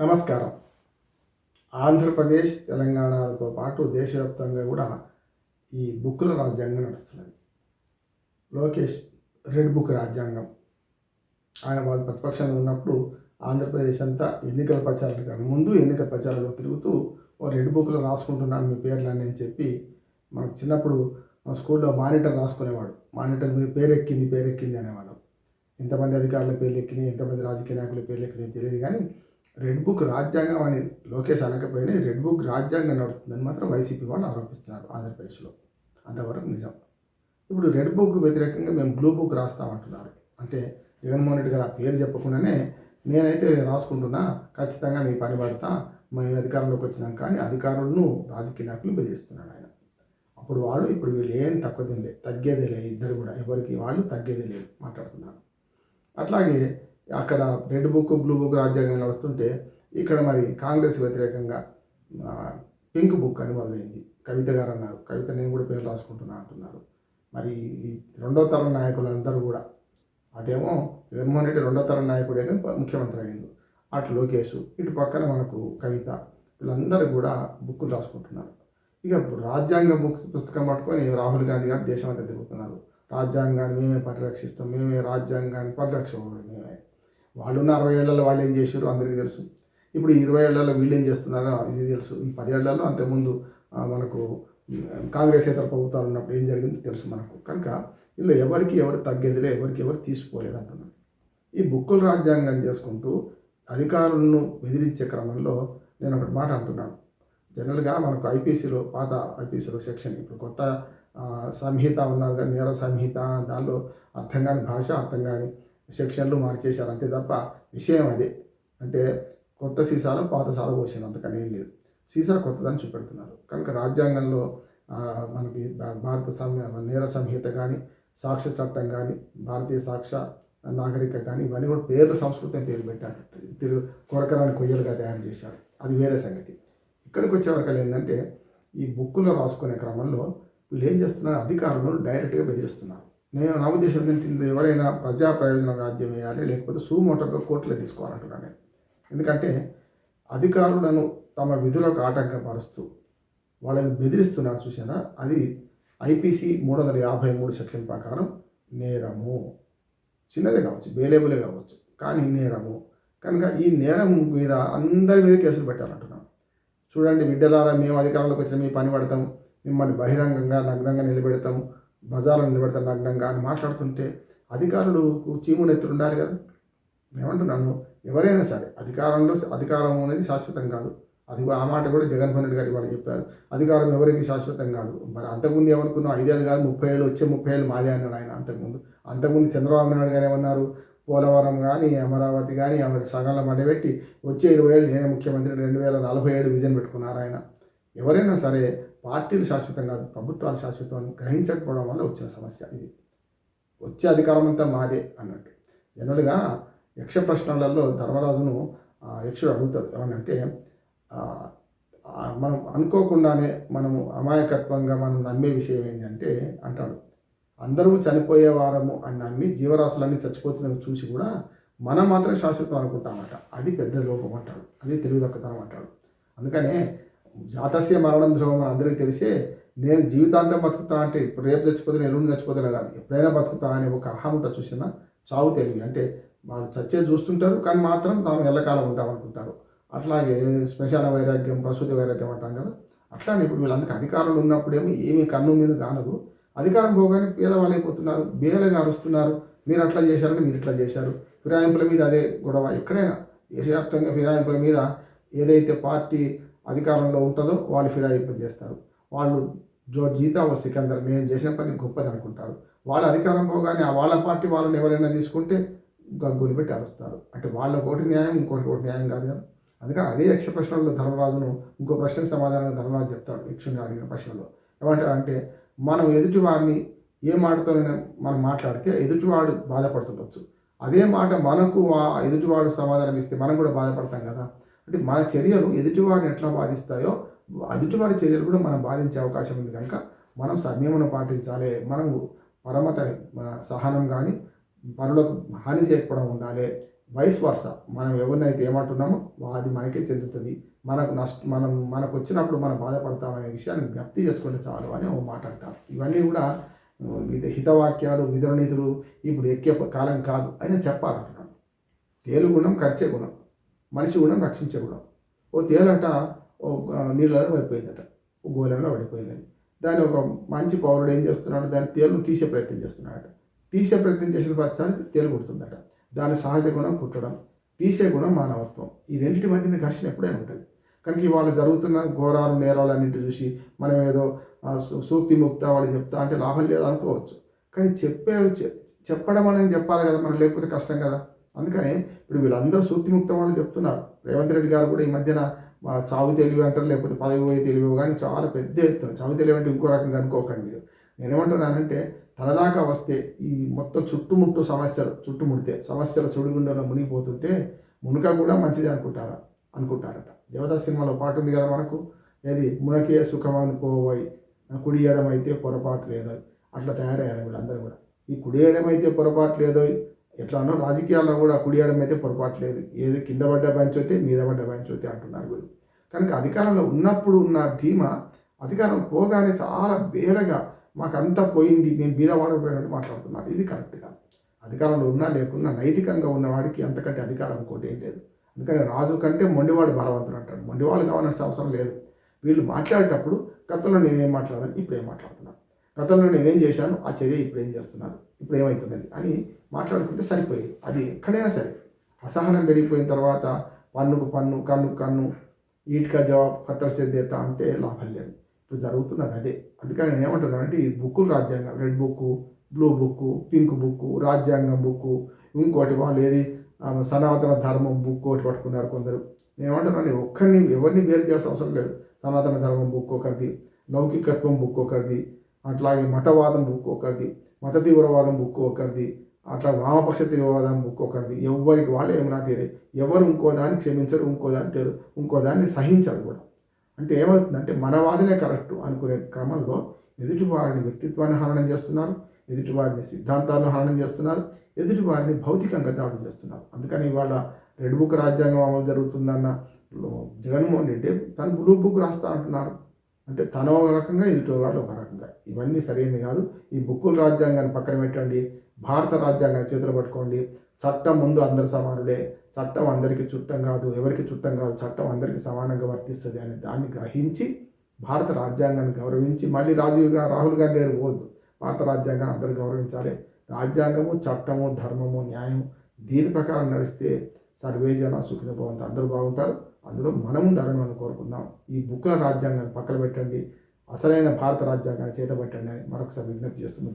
నమస్కారం. ఆంధ్రప్రదేశ్ తెలంగాణతో పాటు దేశవ్యాప్తంగా కూడా ఈ బుక్కుల రాజ్యాంగం నడుస్తున్నది. లోకేష్ రెడ్ బుక్ రాజ్యాంగం. ఆయన వాళ్ళు ప్రతిపక్షంలో ఉన్నప్పుడు ఆంధ్రప్రదేశ్ అంతా ఎన్నికల ప్రచారాలు కానీ ముందు ఎన్నికల ప్రచారంలో తిరుగుతూ ఓ రెడ్ బుక్లో రాసుకుంటున్నాను మీ పేర్లని అని చెప్పి మనకు చిన్నప్పుడు మా స్కూల్లో మానిటర్ రాసుకునేవాడు. మానిటర్ మీ పేరెక్కింది పేరెక్కింది అనేవాడు ఎంతమంది అధికారుల పేర్లు ఎక్కినాయి ఎంతమంది రాజకీయ నాయకుల పేర్లు ఎక్కినాయి తెలియదు కానీ రెడ్ బుక్ రాజ్యాంగం అని లోకేష్ అనకపోయినా రెడ్ బుక్ రాజ్యాంగం నడుస్తుందని మాత్రం వైసీపీ వాళ్ళు ఆరోపిస్తున్నారు ఆంధ్రప్రదేశ్లో. అంతవరకు నిజం. ఇప్పుడు రెడ్ బుక్ వ్యతిరేకంగా మేము బ్లూ బుక్ రాస్తామంటున్నారు. అంటే జగన్మోహన్ రెడ్డి గారు ఆ పేరు చెప్పకుండానే నేనైతే రాసుకుంటున్నా ఖచ్చితంగా మీ పని పడతా మేము అధికారంలోకి వచ్చినాం కానీ అధికారులను రాజకీయ నాయకులు బెదిరిస్తున్నాడు ఆయన. అప్పుడు వాళ్ళు ఇప్పుడు వీళ్ళు ఏం తక్కువ తినలే తగ్గేదే లేదు ఇద్దరు కూడా ఎవరికి వాళ్ళు తగ్గేదే లేదు మాట్లాడుతున్నారు. అట్లాగే అక్కడ రెడ్ బుక్ బ్లూ బుక్ రాజ్యాంగం నడుస్తుంటే ఇక్కడ మరి కాంగ్రెస్ వ్యతిరేకంగా పింక్ బుక్ అని మొదలైంది. కవిత గారు అన్నారు. కవిత నేను కూడా పేరు రాసుకుంటున్నా అంటున్నారు. మరి ఈ రెండో తరం నాయకులందరూ కూడా అటేమో జగన్మోహన్ రెడ్డి రెండో తరం నాయకుడే కానీ ముఖ్యమంత్రి అయింది అటు లోకేష్ ఇటు పక్కన మనకు కవిత వీళ్ళందరూ కూడా బుక్కులు రాసుకుంటున్నారు. ఇక రాజ్యాంగ బుక్స్ పుస్తకం పట్టుకొని రాహుల్ గాంధీ గారు దేశం అంతా తిరుగుతున్నారు. రాజ్యాంగాన్ని మేమే పరిరక్షిస్తాం మేమే రాజ్యాంగాన్ని పరిరక్ష వాళ్ళున్న అరవై ఏళ్ళలో వాళ్ళు ఏం చేశారు? అందరికీ తెలుసు. ఇప్పుడు ఇరవై ఏళ్ళలో వీళ్ళు ఏం చేస్తున్నారో ఇది తెలుసు. ఈ పది ఏళ్ళలో అంతకుముందు మనకు కాంగ్రెస్ ఇతర ప్రభుత్వాలు ఉన్నప్పుడు ఏం జరిగిందో తెలుసు మనకు. కనుక వీళ్ళు ఎవరికి ఎవరు తగ్గేదిలే ఎవరికి ఎవరు తీసుకోలేదు అంటున్నారు. ఈ బుక్కుల రాజ్యాంగం చేసుకుంటూ అధికారులను బెదిరించే క్రమంలో నేను ఒకటి మాట అంటున్నాను. జనరల్గా మనకు ఐపీసీలో పాత ఐపీసీలో సెక్షన్ ఇప్పుడు కొత్త సంహిత ఉన్నారు కానీ నేర సంహిత దానిలో అర్థం కాని భాష అర్థం కాని సెక్షన్లు మార్చేశారు. అంతే తప్ప విషయం అదే. అంటే కొత్త సీసాలో పాత సాలు పోసాను అంతకని ఏం లేదు. సీసా కొత్తదని చూపెడుతున్నారు. కనుక రాజ్యాంగంలో మనకి భా- భారత సంహ నేర సంహిత కానీ సాక్ష్య చట్టం కానీ భారతీయ సాక్ష్య నాగరిక కానీ ఇవన్నీ కూడా పేర్లు సంస్కృతం పేరు పెట్టారు. తిరు కొరకరాని కొయ్యలుగా తయారు చేశారు. అది వేరే సంగతి. ఇక్కడికి వచ్చేవరకు ఏంటంటే ఈ బుక్కులో రాసుకునే క్రమంలో వీళ్ళు ఏం చేస్తున్నారు? అధికారులను డైరెక్ట్గా బెదిరిస్తున్నారు. నేను నా ఉద్దేశం ఏంటంటే ఎవరైనా ప్రజా ప్రయోజనం రాజ్యం వేయాలి లేకపోతే సూమోటర్గా కోర్టులో తీసుకోవాలంటున్నాను నేను. ఎందుకంటే అధికారులను తమ విధులకు ఆటంకపరుస్తూ వాళ్ళని బెదిరిస్తున్నారు చూసారా అది ఐపీసీ మూడు వందల యాభై మూడు సెక్షన్ ప్రకారం నేరము. చిన్నదే కావచ్చు బేలేబులే కావచ్చు కానీ నేరము. కనుక ఈ నేరం మీద అందరి మీద కేసులు పెట్టాలంటున్నాం చూడండి బిడ్డలారా మేము అధికారంలోకి వచ్చిన మీ పని పడతాం మిమ్మల్ని బహిరంగంగా నగ్నంగా నిలబెడతాం. బజార్లో నిలబెడతారు నగ్నంగా అని మాట్లాడుతుంటే అధికారులకు చీమునెత్తులు ఉండాలి కదా. ఏమంటున్నాను ఎవరైనా సరే అధికారంలో అధికారం అనేది శాశ్వతం కాదు. అది కూడా- ఆ మాట కూడా జగన్మోహన్ రెడ్డి గారు వాళ్ళు చెప్పారు. అధికారం ఎవరికి శాశ్వతం కాదు. మరి అంతకుముందు ఏమనుకున్నాం ఐదేళ్ళు కాదు ముప్పై ఏళ్ళు వచ్చే ముప్పై ఏళ్ళు మాదే అన్నాడు ఆయన అంతకుముందు. అంతకుముందు చంద్రబాబు నాయుడు గారు ఏమన్నారు? పోలవరం కానీ అమరావతి కానీ ఆమె సగంలో మడబెట్టి వచ్చే ఇరవై ఏళ్ళు నేనే ముఖ్యమంత్రి రెండు వేల నలభై ఏడు విజన్ పెట్టుకున్నారు ఆయన. ఎవరైనా సరే పార్టీలు శాశ్వతం కాదు ప్రభుత్వాలు శాశ్వతం అని గ్రహించకపోవడం వల్ల వచ్చిన సమస్య ఇది. వచ్చే అధికారం అంతా మాదే అన్నట్టు. జనరల్గా యక్ష ప్రశ్నలలో ధర్మరాజును యక్షుడు అడుగుతాడు. ఏమనంటే మనం అనుకోకుండానే మనము అమాయకత్వంగా మనం నమ్మే విషయం ఏంటంటే అంటాడు అందరూ చనిపోయే వారము అని నమ్మి జీవరాశులన్నీ చచ్చిపోతున్నవి చూసి కూడా మనం మాత్రం శాశ్వతం అనుకుంటామట. అది పెద్ద లోపం అంటాడు. అది తెలివిదొక్కతనం అంటాడు. అందుకనే జాతస్య మరణం ధ్రువం అని అందరికీ తెలిసే నేను జీవితాంతం బతుకుతా అంటే ఇప్పుడు రేపు చచ్చిపోతే ఎల్లుండి చచ్చిపోతాను కాదు. ఎప్పుడైనా బతుకుతా అనే ఒక అహం ఉంటుంది చూసినా చావు తెలివి. అంటే వాళ్ళు చచ్చే చూస్తుంటారు కానీ మాత్రం తాము ఎల్లకాలం ఉంటామనుకుంటారు అట్లాగే శ్మశాన వైరాగ్యం ప్రసూతి వైరాగ్యం అంటాం కదా. అట్లానే ఇప్పుడు వీళ్ళందరికీ అధికారులు ఉన్నప్పుడేమో ఏమీ కన్ను మీద కానదు. అధికారం పోగానే పేదవాళ్ళు అయిపోతున్నారు బేలగా అరుస్తున్నారు మీరు అట్లా చేశారని మీరు ఇట్లా చేశారు. ఫిరాయింపుల మీద అదే గొడవ ఎక్కడైనా దేశవ్యాప్తంగా ఫిరాయింపుల మీద ఏదైతే పార్టీ అధికారంలో ఉంటుందో వాళ్ళు ఫిరాయింపు చేస్తారు వాళ్ళు జో జీతా ఓ సికందర్ నేను చేసిన పని గొప్పది అనుకుంటారు వాళ్ళ అధికారం పోగానే ఆ వాళ్ళ పార్టీ వాళ్ళని ఎవరైనా తీసుకుంటే గగ్గులు పెట్టి అరుస్తారు. అంటే వాళ్ళ ఒకటి న్యాయం ఇంకోటి ఒకటి న్యాయం కాదు కదా. అందుకని అదే యక్ష ప్రశ్నలో ధర్మరాజును ఇంకో ప్రశ్నకు సమాధానం ధర్మరాజు చెప్తాడు యక్షుని అడిగిన ప్రశ్నలో. ఏమంటారంటే మనం ఎదుటి వారిని ఏ మాటతోనైనా మనం మాట్లాడితే ఎదుటివాడు బాధపడుతుండొచ్చు. అదే మాట మనకు ఆ ఎదుటివాడు సమాధానం ఇస్తే మనం కూడా బాధపడతాం కదా. అంటే మన చర్యలు ఎదుటివారిని ఎట్లా బాధిస్తాయో ఎదుటివారి చర్యలు కూడా మనం బాధించే అవకాశం ఉంది కనుక మనం సంయమనం పాటించాలి. మనము పరమత సహనం కానీ పనులకు హాని చేయకపోవడం ఉండాలి. వైస్ వర్స మనం ఎవరినైతే ఏమంటున్నామో అది మనకే చెందుతుంది. మనకు నష్ట మనం మనకు వచ్చినప్పుడు మనం బాధపడతామనే విషయాన్ని జ్ఞప్తి చేసుకుంటే చాలు అని ఓ మాట అంటారు. ఇవన్నీ కూడా ఉమ్, హితవాక్యాలు విధురనీతులు ఇప్పుడు ఎక్కే కాలం కాదు అని చెప్పాలంటున్నాను. తేలు గుణం ఖర్చే గుణం. మనిషి గుణం రక్షించకూడదు. ఓ తేలట ఓ నీళ్ళలో పడిపోయిందట. ఓ గోలంలో పడిపోయిందని దాని ఒక మంచి పౌరుడు ఏం చేస్తున్నాడు? దాని తేలును తీసే ప్రయత్నం చేస్తున్నాడట. తీసే ప్రయత్నం చేసిన పక్షానికి తేలు కుడుతుందట. దాని సహజ గుణం కుట్టడం తీసే గుణం మానవత్వం. ఈ రెండింటి మధ్యన ఘర్షణ ఎప్పుడైనా ఉంటుంది. కనుక ఇవాళ జరుగుతున్న ఘోరాలు నేరాలు అన్నింటి చూసి మనం ఏదో సూక్తి ముక్త వాళ్ళు చెప్తా అంటే లాభం లేదు అనుకోవచ్చు కానీ చెప్పే చెప్పడం అనేది చెప్పాలి కదా మనం లేకపోతే కష్టం కదా? అందుకని ఇప్పుడు వీళ్ళందరూ సూక్తి వాళ్ళు చెప్తున్నారు. రేవంత్ రెడ్డి గారు కూడా ఈ మధ్యన చావు తెలివి అంటారు లేకపోతే పదవి పోయి తెలివి కానీ చాలా పెద్ద ఎత్తున చావు తెలివి అంటే ఇంకో రకంగా అనుకోకండి మీరు. నేనేమంటున్నానంటే తనదాకా వస్తే ఈ మొత్తం చుట్టుముట్టు సమస్యలు చుట్టుముడితే సమస్యల సుడిగుండంలో మునిగిపోతుంటే మునుక కూడా మంచిది అనుకుంటారా? అనుకుంటారట. దేవతా సినిమాలో పాట ఉంది కదా మనకు? ఏది? మునకే సుఖం అనుకోవై కుడియడం అయితే పొరపాటు లేదో అట్లా తయారయ్యారు వీళ్ళందరూ కూడా. ఈ కుడియడం అయితే పొరపాటు లేదో ఎట్లానో రాజకీయాల్లో కూడా కుడి అయితే పొరపాటు లేదు. ఏది కింద పడ్డ పంచోతే మీద పడ్డ పంచోతే అంటున్నారు వీళ్ళు. కనుక అధికారంలో ఉన్నప్పుడు ఉన్న ధీమా అధికారం పోగానే చాలా బేరగా మాకంతా పోయింది మేము బీదవాడకపోయినట్టు మాట్లాడుతున్నారు. ఇది కరెక్ట్ కాదు. అధికారంలో ఉన్నా లేకున్నా నైతికంగా ఉన్నవాడికి అంతకంటే అధికారం ఇంకోటి ఏం లేదు. అందుకని రాజు కంటే మొండివాడు బలవంతుడు అంటాడు. మొండివాడు కావాల్సిన అవసరం లేదు. వీళ్ళు మాట్లాడేటప్పుడు గతంలో నేనేం మాట్లాడాను ఇప్పుడు ఏం మాట్లాడుతున్నాను గతంలో నేనేం చేశాను ఆ చర్య ఇప్పుడు ఏం చేస్తున్నారు? ఇప్పుడు ఏమవుతున్నది అని మాట్లాడుకుంటే సరిపోయేది. అది ఎక్కడైనా సరే. అసహనం పెరిగిపోయిన తర్వాత పన్నుకు పన్ను కన్ను కన్ను ఈట్కా జవాబు ఖత్తర్ సేద్యత అంటే లాభం లేదు. ఇప్పుడు జరుగుతున్నది అదే. అందుకని నేను ఏమంటున్నాను అంటే ఈ బుక్కులు రాజ్యాంగం red book blue book pink book రాజ్యాంగం బుక్ ఇంకోటి వాళ్ళు ఏది సనాతన ధర్మం బుక్ ఒకటి పట్టుకున్నారు కొందరు. నేను ఏమంటున్నాను ఒక్కరిని ఎవరిని వేరు చేయాల్సిన అవసరం లేదు. సనాతన ధర్మం బుక్ ఒకరిది లౌకికత్వం బుక్ ఒకరిది అట్లాగే మతవాదం బుక్ ఒకరిది మత తీవ్రవాదం బుక్ ఒకరిది అట్లా వామపక్ష తీవ్రవాదం ఒక్కొక్కరిది. ఎవరికి వాళ్ళు ఏమైనా తీరే. ఎవరు ఇంకో దాన్ని క్షమించరు ఇంకో దాన్ని తెరు ఇంకో దాన్ని సహించరు కూడా. అంటే ఏమవుతుందంటే మన వాదనే కరెక్ట్ అనుకునే క్రమంలో ఎదుటి వారిని వ్యక్తిత్వాన్ని హరణం చేస్తున్నారు ఎదుటి వారిని సిద్ధాంతాలను హరణం చేస్తున్నారు ఎదుటి వారిని భౌతికంగా దాడులు చేస్తున్నారు. అందుకని ఇవాళ రెడ్ బుక్ రాజ్యాంగం అమలు జరుగుతుందన్న జగన్మోహన్ రెడ్డి తను బ్లూ బుక్ రాస్తా అంటున్నారు. అంటే తన ఒక రకంగా ఎదుటి వాళ్ళు ఒక రకంగా. ఇవన్నీ సరైనది కాదు. ఈ బుక్కుల రాజ్యాంగాన్ని పక్కన పెట్టండి. భారత రాజ్యాంగాన్ని చేతులు పట్టుకోండి. చట్టం ముందు అందరు సమానులే. చట్టం అందరికీ చుట్టం కాదు ఎవరికి చుట్టం కాదు చట్టం అందరికీ సమానంగా వర్తిస్తుంది అనే దాన్ని గ్రహించి భారత రాజ్యాంగాన్ని గౌరవించి మళ్ళీ రాజీవ్గా రాహుల్ గాంధీ గారు పోదు భారత రాజ్యాంగాన్ని అందరూ గౌరవించాలి. రాజ్యాంగము చట్టము ధర్మము న్యాయం దీని ప్రకారం నడిస్తే సర్వే జన సుఖిన భవంతు అందరూ బాగుంటారు. అందులో మనం ఉండాలని మనం కోరుకుందాం. ఈ బుక్ల రాజ్యాంగాన్ని పక్కన పెట్టండి. అసలైన భారత రాజ్యాంగాన్ని చేతబట్టండి అని మరొకసారి విజ్ఞప్తి చేస్తున్నాం